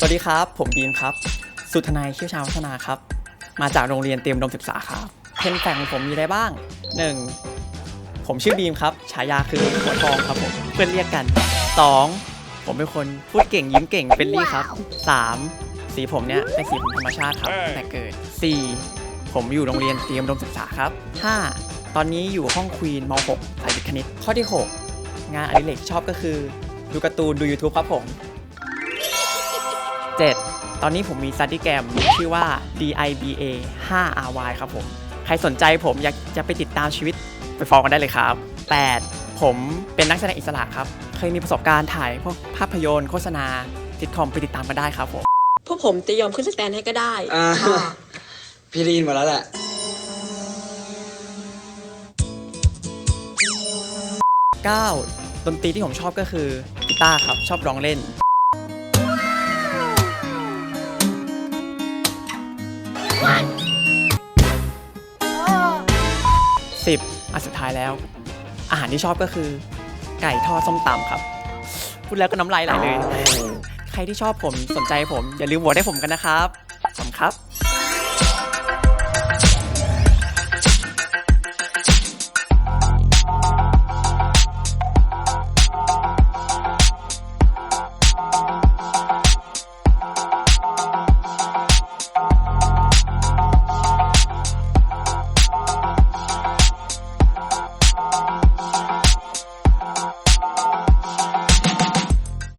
สวัสดีครับ ผมบีมครับ สุทนายเชี่ยวชาญวัฒนาครับ มาจากโรงเรียนเตรียมอุดมศึกษาครับเพนแฝงของผมมีอะไรบ้าง 1. ผมชื่อบีมครับ ฉายาคือหัวทองครับผม เพื่อนเรียกกัน 2. ผมเป็นคนพูดเก่งยิ้มเก่งเฟรนลี่ครับ 3. สีผมเนี่ยเป็นสีผมธรรมชาติครับตั้งแต่เกิด 4. ผมอยู่โรงเรียนเตรียมอุดมศึกษาครับ 5. ตอนนี้อยู่ห้องควีนม .6 สายวิทย์คณิต ข้อที่ 6 งานอดิเรกที่ชอบก็คือ ดูการ์ตูนดู YouTube ครับผม 7. ตอนนี้ผมมีซัดดี้แกรมชื่อว่า DIBA 5 RY ครับผม ใครสนใจผมอยากจะไปติดตามชีวิตไปฟอลกันได้เลยครับ 8. ผมเป็นนักแสดงอิสระครับ เคยมีประสบการณ์ถ่ายพวกภาพยนตร์โฆษณาซิทคอมไปติดตามกันได้ครับผม พวกผมจะยอมขึ้นสแตนให้ก็ได้อ่าค่ะพี่ได้ยินหมดแล้วแหละ 9. ดนตรีที่ผมชอบก็คือกีตาร์ครับ ชอบร้องเล่น 10อันสุดท้ายแล้ว อาหารที่ชอบก็คือ ไก่ทอดส้มตำครับ พูดแล้วก็น้ำลายไหลเลย ใครที่ชอบผมสนใจผม อย่าลืมโหวตให้ผมกันนะครับขอบคุณครับ